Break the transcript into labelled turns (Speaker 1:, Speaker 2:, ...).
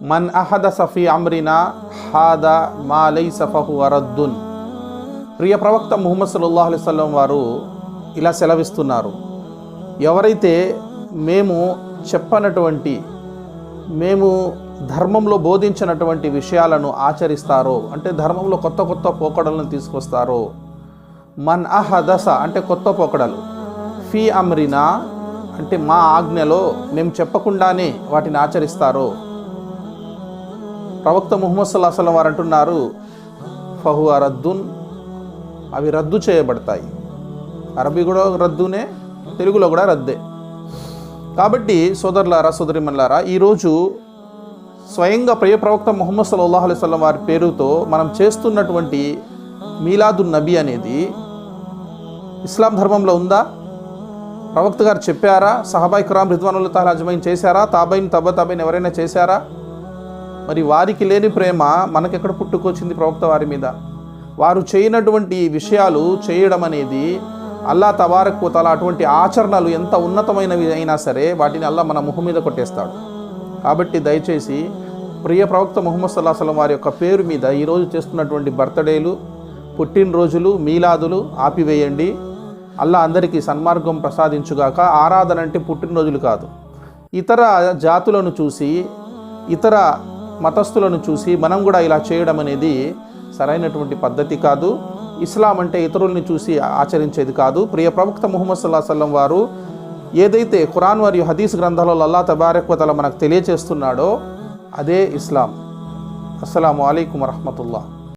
Speaker 1: మన్ అహద సఫీ అమ్రినా హాద మాలై సఫహు అరద్దున్ ప్రియ ప్రవక్త ముహమ్మద్ సల్లాహ్ అలైవల్లం వారు ఇలా సెలవిస్తున్నారు. ఎవరైతే మేము చెప్పనటువంటి మేము ధర్మంలో బోధించినటువంటి విషయాలను ఆచరిస్తారో అంటే ధర్మంలో కొత్త కొత్త పోకడలను తీసుకొస్తారో మన్ అహదస అంటే కొత్త పోకడలు ఫీ అమ్రినా అంటే మా ఆజ్ఞలో మేము చెప్పకుండానే వాటిని ఆచరిస్తారో ప్రవక్త ముహమ్మద్ సల్లా సల్లం వారు అంటున్నారు ఫహు రద్దున్ అవి రద్దు చేయబడతాయి. అరబీ కూడా రద్దునే తెలుగులో కూడా రద్దే. కాబట్టి సోదరులారా సోదరిమల్లారా ఈరోజు స్వయంగా ప్రియ ప్రవక్త ముహమ్మద్ సల్లాహ్ అలైవల్లం వారి పేరుతో మనం చేస్తున్నటువంటి మీలాదున్ నబీ అనేది ఇస్లాం ధర్మంలో ఉందా? ప్రవక్త గారు చెప్పారా? సహబాయ్ ఖురాం రిద్వానుల్ తాహల్ అజ్మైన్ చేశారా? తాబైన్ తబ తాబైన్ ఎవరైనా చేశారా? మరి వారికి లేని ప్రేమ మనకెక్కడ పుట్టుకొచ్చింది ప్రవక్త వారి మీద? వారు చేయనటువంటి విషయాలు చేయడం అనేది అల్లా తబారక్ తల అటువంటి ఆచరణలు ఎంత ఉన్నతమైనవి అయినా సరే వాటిని అల్లా మన ముఖం మీద కొట్టేస్తాడు. కాబట్టి దయచేసి ప్రియ ప్రవక్త ముహమ్మద్ సల్లాహ్ సలం వారి యొక్క పేరు మీద ఈరోజు చేస్తున్నటువంటి బర్త్డేలు పుట్టినరోజులు మీలాదులు ఆపివేయండి. అల్లా అందరికీ సన్మార్గం ప్రసాదించుగాక ఆరాధన అంటే పుట్టినరోజులు కాదు. ఇతర జాతులను చూసి ఇతర మతస్థులను చూసి మనం కూడా ఇలా చేయడం అనేది సరైనటువంటి పద్ధతి కాదు. ఇస్లాం అంటే ఇతరుల్ని చూసి ఆచరించేది కాదు. ప్రియ ప్రవక్త ముహమ్మద్ సల్లా సల్లం వారు ఏదైతే ఖురాన్ మరియు హదీస్ గ్రంథాలలో అల్లా తబారక్వతల మనకు తెలియచేస్తున్నాడో అదే ఇస్లాం. అస్సలం అయికం వరహమతుల్లా